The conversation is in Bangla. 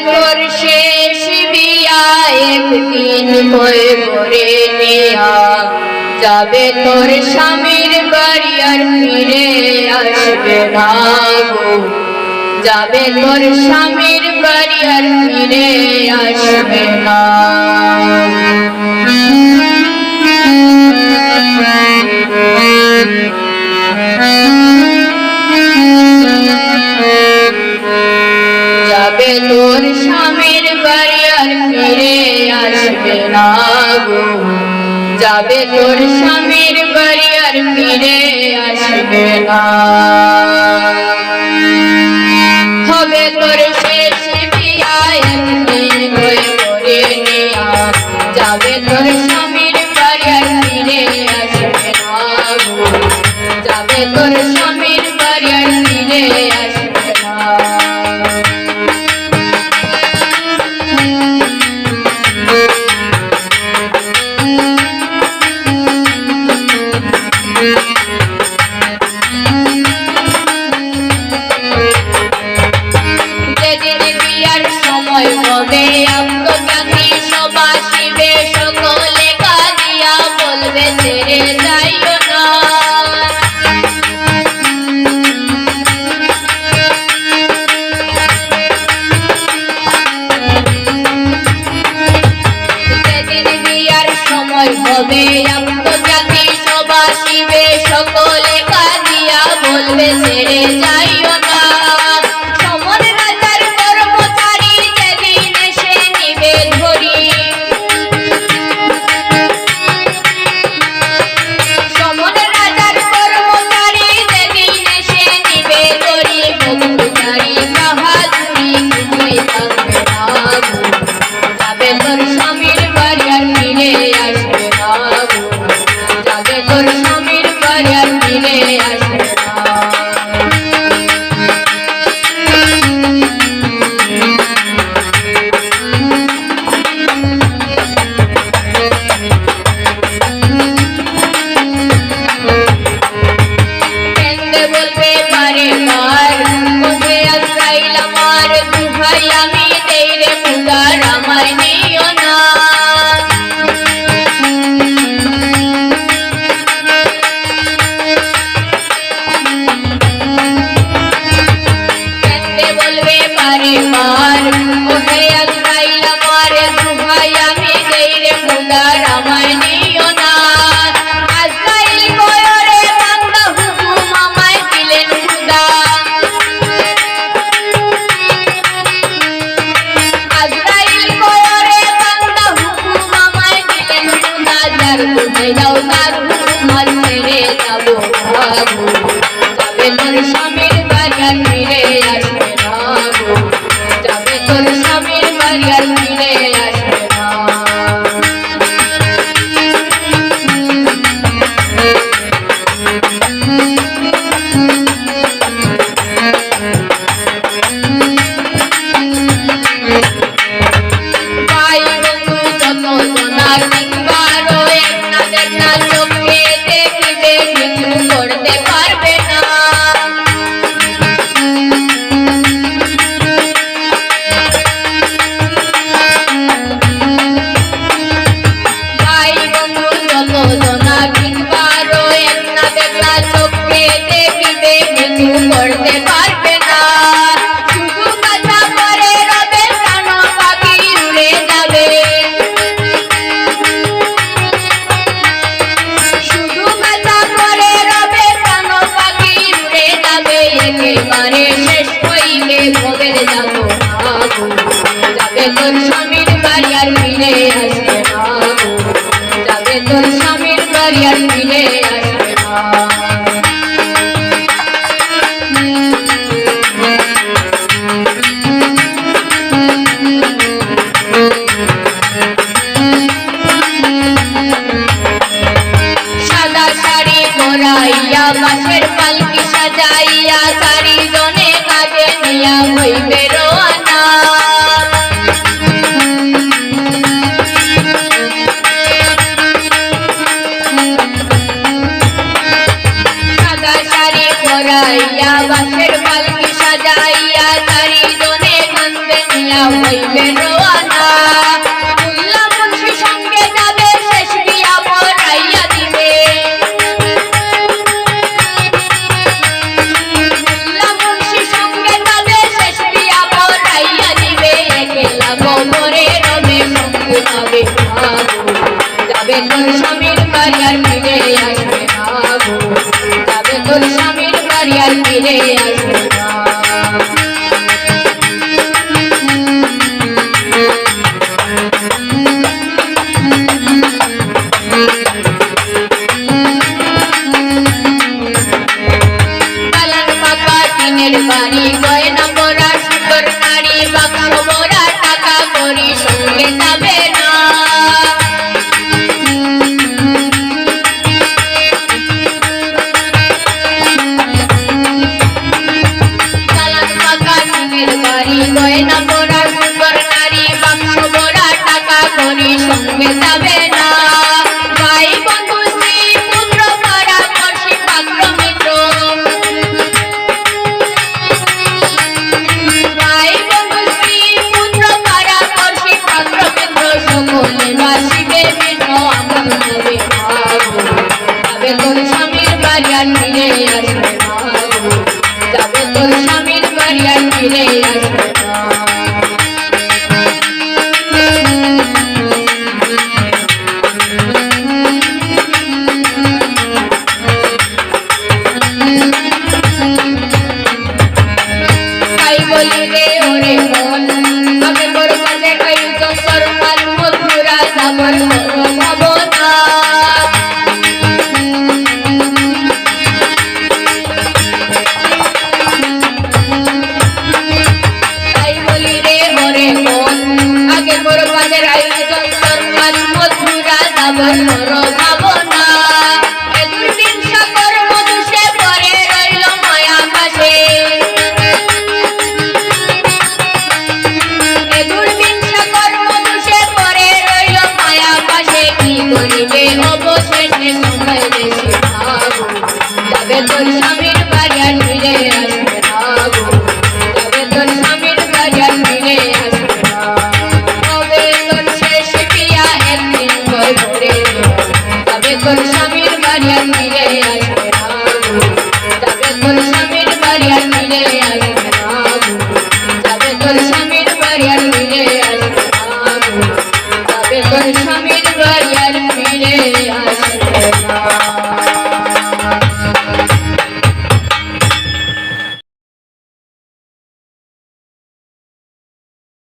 তোর শেষ বিয়া একদিন হয়ে ভরে নেয়া। যাবে তোর স্বামীর বাড়ি আর ফিরে আসবে না গো। যাবে তোর স্বামীর বাড়ি আর ফিরে আসবে না। আসবে না গো যাবে তোর স্বামীর বাড়ি আর ফিরে আসবে না। হবে তোর শেষ বিয়া হবে আত্মজ্ঞানী সব সকলে কাঁদিয়া বলবে, ছেড়ে যাইও না। সময় হবে আত্মজ্ঞানী সব সকলে কাঁদিয়া বলবে, ছেড়ে যাইও Yeah. ভাবু যাবে তোর স্বামীর বাড়ি আর ফিরে আসবে না গো। যাবে তোর স্বামীর বাড়ি আর যাবে তোর স্বামীর বাড়ি আর ফিরে আসবে না। যাবে তোর স্বামীর বাড়ি আর ফিরে আসবে না পালকি সাজাইয়া চারিজনে কাজে নিয়া হইবে রোয়ানা হইবে রোয়ানা দুল্লা মুন্সি সঙ্গে যাবে, শেষ বিয়া পড়াইয়া দিবে। দুল্লা মুন্সি সঙ্গে যাবে, শেষ বিয়া পড়াইয়া দিবে। একলা মমরে রবে সঙ্গে হবে যাবে তোর স্বামীর বাড়ি আর ফিরে আসবে যাবে তোর স্বামীর বাড়ি আর ফিরে আসবে আমাদের আয়োজিত সম্মান মধুরা দাবন রবাবনা